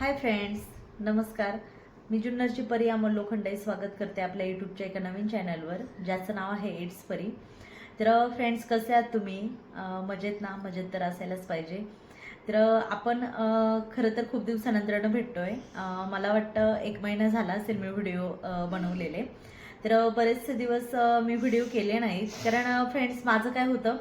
Hi friends नमस्कार. मी जुन्नरची परी अमोल लोखंडे स्वागत करते आपल्या यूट्यूबच्या एका नवीन चॅनलवर ज्याचं नाव आहे एड्स परी. तर फ्रेंड्स कसे आहात तुम्ही? मजेत ना? मजेत तर असायलाच पाहिजे. तर आपण खरं तर खूप दिवसानंतरनं भेटतो आहे मला वाटतं एक महिना झाला असेल मी व्हिडिओ बनवलेले. तर बरेचसे दिवस मी व्हिडिओ केले नाहीत. कारण फ्रेंड्स माझं काय होतं?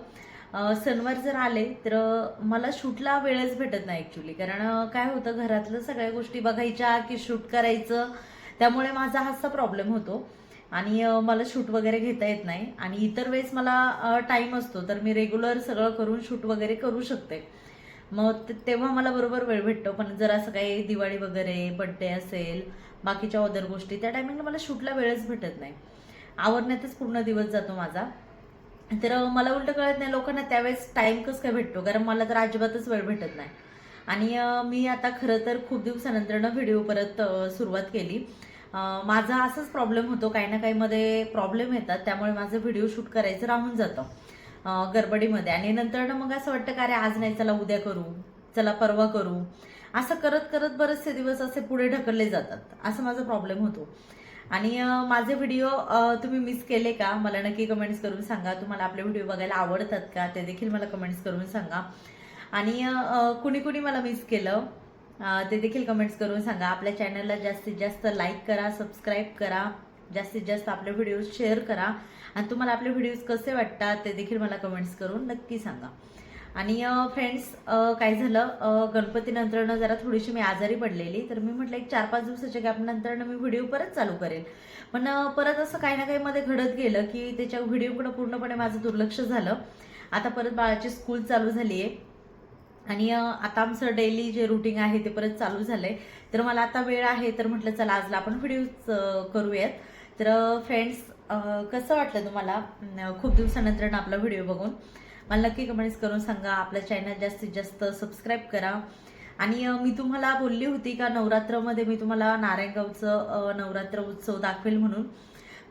सणवार जर आले तर मला शूटला वेळच भेटत नाही ॲक्च्युली कारण काय होतं घरातलं सगळ्या गोष्टी बघायच्या की शूट करायचं त्यामुळे माझा हाचा प्रॉब्लेम होतो. आणि मला शूट वगैरे घेता येत नाही. आणि इतर वेळेस मला टाईम असतो तर मी रेग्युलर सगळं करून शूट वगैरे करू शकते. मग तेव्हा मला बरोबर वेळ भेटतो. पण जर असं काही दिवाळी वगैरे बड्डे असेल बाकीच्या अदर गोष्टी त्या टायमिंगला मला शूटला वेळच भेटत नाही. आवरण्यातच पूर्ण दिवस जातो माझा. तर मला उलट कळत नाही लोकांना त्यावेळेस टाईम कसं काय भेटतो? कारण मला तर अजिबातच वेळ भेटत नाही. आणि मी आता खरं तर खूप दिवसानंतरनं व्हिडिओ परत सुरुवात केली. माझा असाच प्रॉब्लेम होतो काही ना काही मध्ये प्रॉब्लेम येतात त्यामुळे माझं व्हिडिओ शूट करायचं राहून जातं गडबडीमध्ये. आणि नंतर मग असं वाटतं का अरे आज नाही चला उद्या करू चला परवा करू. असं करत करत बरेचसे दिवस असे पुढे ढकलले जातात. असं माझा प्रॉब्लेम होतो. आणि माझे व्हिडिओ तुम्ही मिस केले का? मला नक्की कमेंट्स करून सांगा. तुम्हाला आपले व्हिडिओ बघायला आवडतात का? ते देखील मला कमेंट्स करून सांगा. आणि कुणी कुणी मला मिस केलं ते देखील कमेंट्स करून सांगा. आपल्या चॅनलला जास्तीत जास्त लाईक करा सबस्क्राईब करा. जास्तीत जास्त आपले व्हिडिओज शेअर करा. आणि तुम्हाला आपले व्हिडिओज कसे वाटतात ते देखील मला कमेंट्स करून नक्की सांगा. आणि फ्रेंड्स काय झालं गणपतीनंतरनं जरा थोडीशी मी आजारी पडलेली. तर मी म्हटलं एक चार पाच दिवसाच्या गॅप नंतरनं मी व्हिडिओ परत चालू करेल पण परत असं काही ना काही मध्ये घडत गेलं की त्याच्या व्हिडिओकडे पूर्णपणे माझं दुर्लक्ष झालं. आता परत बाळाची स्कूल चालू झाली आहे आणि आता आमचं डेली जे रुटीन आहे ते परत चालू झालंय. तर मला आता वेळ आहे तर म्हटलं चला आजला आपण व्हिडिओ करूयात. तर फ्रेंड्स कसं वाटलं तुम्हाला? खूप दिवसानंतर आपला व्हिडिओ बघून. मला नक्की कमेंट्स करून सांगा. आपला चॅनल जास्तीत जास्त सबस्क्राईब करा. आणि मी तुम्हाला बोलली होती का नवरात्रमध्ये मी तुम्हाला नारायणगावचं नवरात्र उत्सव दाखवेल म्हणून.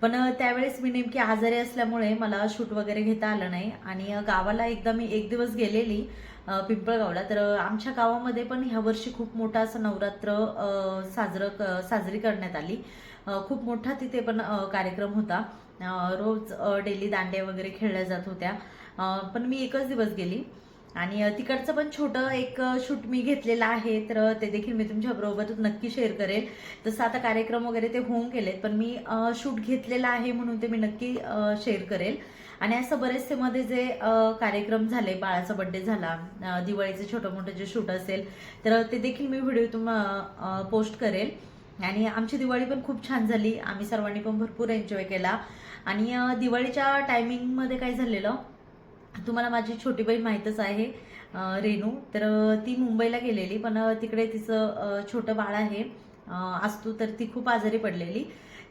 पण त्यावेळेस मी नेमकी आजारी असल्यामुळे मला शूट वगैरे घेता आलं नाही. आणि गावाला एकदा मी एक दिवस गेलेली पिंपळगावला. तर आमच्या गावामध्ये पण ह्या वर्षी खूप मोठा असं नवरात्र साजरं क- साजरी करण्यात आली. खूप मोठा तिथे पण कार्यक्रम होता. रोज डेली दांड्या वगैरे खेळल्या जात होत्या. पण मी एकच दिवस गेली. आणि तिकडचं पण छोटं एक शूट मी घेतलेलं आहे. तर ते देखील मी तुमच्याबरोबर नक्की शेअर करेल. तसं आता कार्यक्रम वगैरे ते होऊन गेलेत. पण मी शूट घेतलेला आहे म्हणून ते मी नक्की शेअर करेल. आणि असं बरेचसे मध्ये जे कार्यक्रम झाले बाळाचा बड्डे झाला दिवाळीचे छोटं मोठं जे शूट असेल तर ते देखील मी व्हिडिओ तुम पोस्ट करेल. आणि आमची दिवाळी पण खूप छान झाली. आम्ही सर्वांनी पण भरपूर एन्जॉय केला. आणि दिवाळीच्या टायमिंगमध्ये काय झालेलं? तुम्हाला माझी छोटी बहीण माहीतच आहे रेणू. तर ती मुंबईला गेलेली पण तिकडे तिचं छोटं बाळ आहे. असतो तर ती खूप आजारी पडलेली.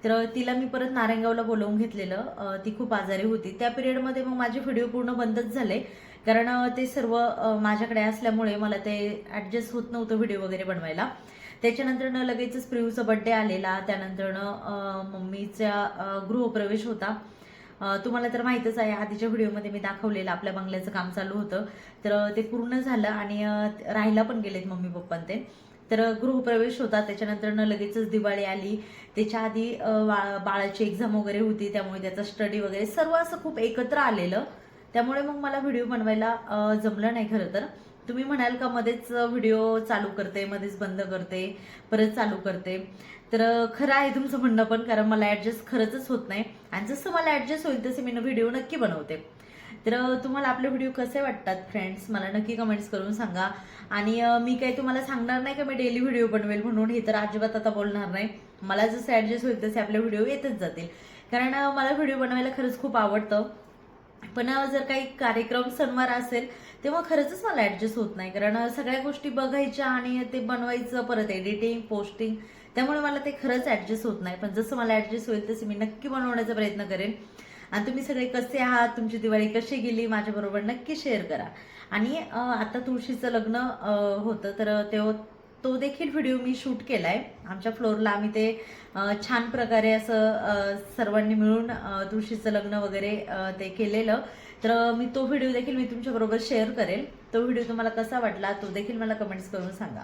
तर तिला मी परत नारायणगावला बोलवून घेतलेलं. ती खूप आजारी होती. त्या पिरियडमध्ये मग माझे व्हिडिओ पूर्ण बंदच झाले. कारण ते सर्व माझ्याकडे असल्यामुळे मला ते ॲडजस्ट होत नव्हतं व्हिडिओ वगैरे बनवायला. त्याच्यानंतरनं लगेचच प्रियूचा बड्डे आलेला. त्यानंतरनं मम्मीचा गृहप्रवेश होता. तुम्हाला तर माहीतच आहे आधीच्या व्हिडिओमध्ये मी दाखवलेलं आपल्या बंगल्याचं काम चालू होतं. तर ते पूर्ण झालं आणि राहायला पण गेलेत मम्मी पप्पा ते. तर गृहप्रवेश होता त्याच्यानंतरनं लगेचच दिवाळी आली. त्याच्या आधी बाळाची एक्झाम वगैरे होती त्यामुळे त्याचा स्टडी वगैरे सर्व असं खूप एकत्र आलेलं. त्यामुळे मग मला व्हिडिओ बनवायला जमलं नाही खरं तर. तुम्ही म्हणाल का मध्येच व्हिडिओ चालू करते मध्येच बंद करते परत चालू करते. तर खरं आहे तुमचं म्हणणं पण कारण मला ऍडजस्ट खरंच होत नाही. आणि जसं मला ऍडजस्ट होईल तसे मी व्हिडिओ नक्की बनवते. तर तुम्हाला आपले व्हिडिओ कसे वाटतात फ्रेंड्स मला नक्की कमेंट्स करून सांगा. आणि मी काही तुम्हाला सांगणार नाही का मी डेली व्हिडिओ बनवेल म्हणून? हे तर अजिबात आता बोलणार नाही. मला जसं ऍडजस्ट होईल तसे आपले व्हिडिओ येतच जातील. कारण मला व्हिडिओ बनवायला खरंच खूप आवडतं. पण जर काही कार्यक्रम सणवार असेल तेव्हा खरंच मला ऍडजस्ट होत नाही. कारण सगळ्या गोष्टी बघायच्या आणि ते बनवायचं परत एडिटिंग पोस्टिंग त्यामुळे मला ते खरंच ऍडजस्ट होत नाही. पण जसं मला ऍडजस्ट होईल तसं मी नक्की बनवण्याचा प्रयत्न करेन. आणि तुम्ही सगळे कसे आहात? तुमची दिवाळी कशी गेली? माझ्याबरोबर नक्की शेअर करा. आणि आता तुळशीचं लग्न होतं तर तेव्हा तो देखील व्हिडिओ मी शूट केलाय. आमच्या फ्लोअरला आम्ही ते छान प्रकारे असं सर्वांनी मिळून तुळशीचं लग्न वगैरे ते केलेलं. तर मी तो व्हिडिओ देखील मी तुमच्याबरोबर शेअर करेल. तो व्हिडिओ तुम्हाला कसा वाटला? तो देखील मला कमेंट्स करून सांगा.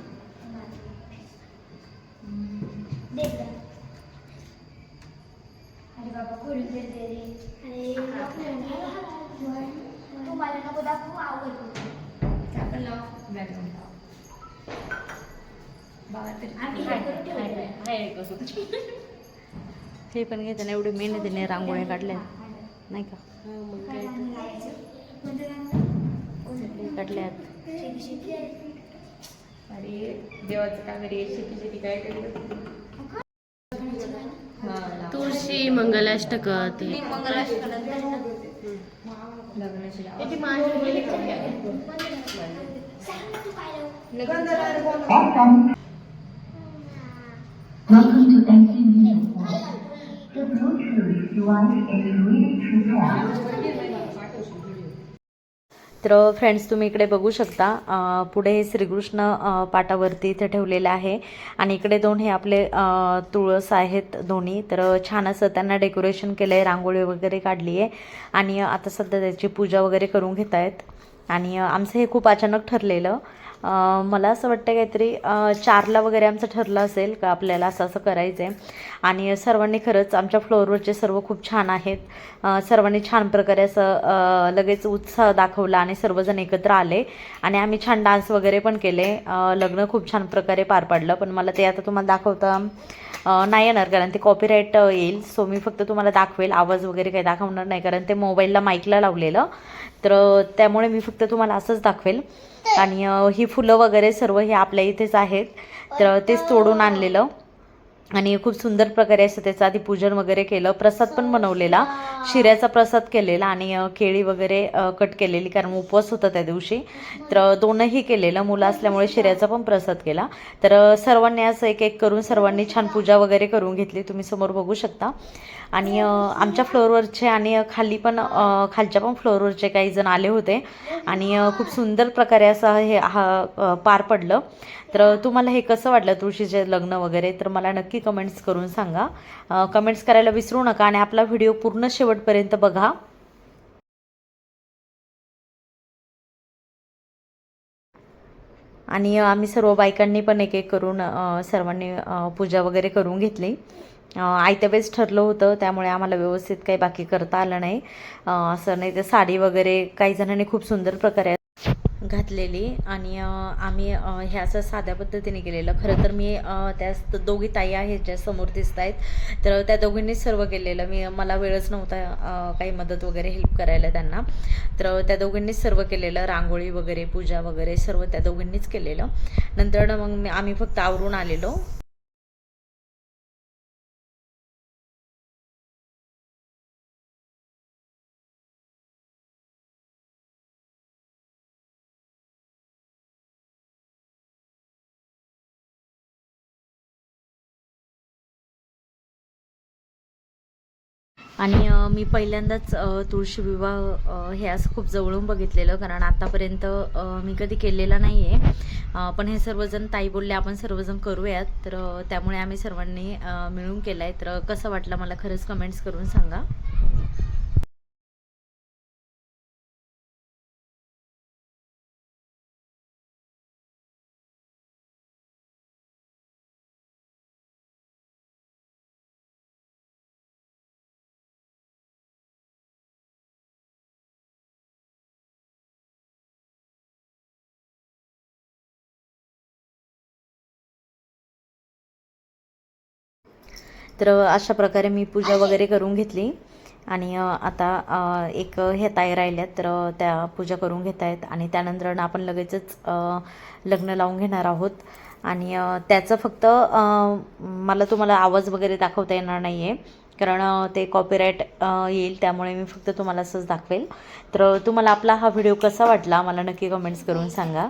अरे बाबा खोलून देते रे. अरे तुम्हाला नको दाखवू आवडतो आपण लाव बॅकग्राऊंड लाव बाबा आम्ही हे हे पण घेते ना एवढे मेहनतीने रांगोळ्या काढल्या. नाही का? काढल्यात. अरे देवाचं काम रे शेती शेती काय लाव. तुळशी मंगलाष्टक ते. लग्नाची तर फ्रेंड्स तुम्ही इकडे बघू शकता. पुढे हे श्रीकृष्ण पाटावरती इथे ठेवलेलं आहे. आणि इकडे दोन हे आपले तुळस आहेत दोन्ही. तर छान असं त्यांना डेकोरेशन केलं आहे रांगोळी वगैरे काढली आहे. आणि आता सध्या त्याची पूजा वगैरे करून घेत आहेत आणि आमचं हे खूप अचानक ठरलेलं. मला असं वाटतं काहीतरी चारला वगैरे आमचं ठरलं असेल का आपल्याला असं असं करायचं आहे आणि सर्वांनी खरंच आमच्या फ्लोअरवरचे सर्व खूप छान आहेत. सर्वांनी छान प्रकारे असं लगेच उत्साह दाखवला आणि सर्वजण एकत्र आले. आणि आम्ही छान डान्स वगैरे पण केले. लग्न खूप छान प्रकारे पार पाडलं. पण मला ते आता तुम्हाला दाखवता नाही येणार कारण ते कॉपीराईट येईल. सो मी फक्त तुम्हाला दाखवेल. आवाज वगैरे काही दाखवणार नाही कारण ते मोबाईलला माईकला लावलेलं. तर त्यामुळे मी फक्त तुम्हाला असंच दाखवेल. आणि ही फुलं वगैरे सर्व हे आपल्या इथेच आहेत. तर तेच तोडून आणलेलं. आणि खूप सुंदर प्रकारे असं त्याचं आधी पूजन वगैरे केलं. प्रसाद पण बनवलेला. शिऱ्याचा प्रसाद केलेला आणि केळी वगैरे कट केलेली कारण उपवास होता त्या दिवशी. तर दोनही केलेलं. मुलं असल्यामुळे शिऱ्याचा पण प्रसाद केला. तर सर्वांनी असं एक एक करून सर्वांनी छान पूजा वगैरे करून घेतली. तुम्ही समोर बघू शकता. आणि आमच्या फ्लोअरवरचे आणि खाली पण खालच्या पण फ्लोअरवरचे काही जण आले होते. आणि खूप सुंदर प्रकारे असं हे हा पार पडलं. तर तुम्हाला हे कसं वाटलं तुळशीचे लग्न वगैरे? तर मला नक्की कमेंट्स करून सांगा. कमेंट्स करायला विसरू नका आणि आपला व्हिडिओ पूर्ण शेवटपर्यंत बघा. आणि आम्ही सर्व बायकांनी पण एक एक करून सर्वांनी पूजा वगैरे करून घेतली. आयत्या वेळेस ठरलं होतं त्यामुळे आम्हाला व्यवस्थित काही बाकी करता आलं नाही. असं नाही तर साडी वगैरे काही जणांनी खूप सुंदर प्रकारे घातलेली आणि आम्ही हे असं साध्या पद्धतीने केलेलं. खरं तर मी त्या दोघी ताई आहेत ज्या समोर दिसत आहेत तर त्या दोघींनीच सर्व केलेलं. मी मला वेळच नव्हता काही मदत वगैरे हेल्प करायला त्यांना. तर त्या दोघींनीच सर्व केलेलं रांगोळी वगैरे पूजा वगैरे सर्व त्या दोघींनीच केलेलं. नंतर मग आम्ही फक्त आवरून आलेलो. आणि मी पहिल्यांदाच तुळशी विवाह हे असं खूप जवळून बघितलेलं कारण आतापर्यंत मी कधी केलेला नाही आहे पण हे सर्वजण ताई बोलले आपण सर्वजण करूयात. तर त्यामुळे आम्ही सर्वांनी मिळून केलं आहे तर कसं वाटलं मला खरंच कमेंट्स करून सांगा. तर अशा प्रकारे मी पूजा वगैरे करून घेतली. आणि आता एक हे ताई राहिल्यात तर त्या पूजा करून घेत आहेत. आणि त्यानंतर आपण लगेचच लग्न लावून घेणार आहोत. आणि त्याचं फक्त मला तुम्हाला आवाज वगैरे दाखवता येणार नाही आहे कारण ते कॉपीराईट येईल. त्यामुळे मी फक्त तुम्हाला असंच दाखवेल. तर तुम्हाला आपला हा व्हिडिओ कसा वाटला? मला नक्की कमेंट्स करून सांगा.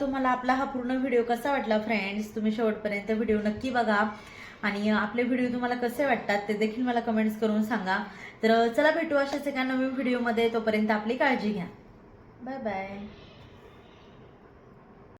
तुम्हाला आपला हा पूर्ण व्हिडिओ कसा वाटला फ्रेंड्स तुम्ही शेवटपर्यंत व्हिडिओ नक्की बघा. आणि आपले व्हिडिओ तुम्हाला कसे वाटतात ते देखील मला कमेंट्स करून सांगा. तर चला भेटू अशाच एका नवीन व्हिडिओमध्ये तोपर्यंत आपली काळजी घ्या. Bye bye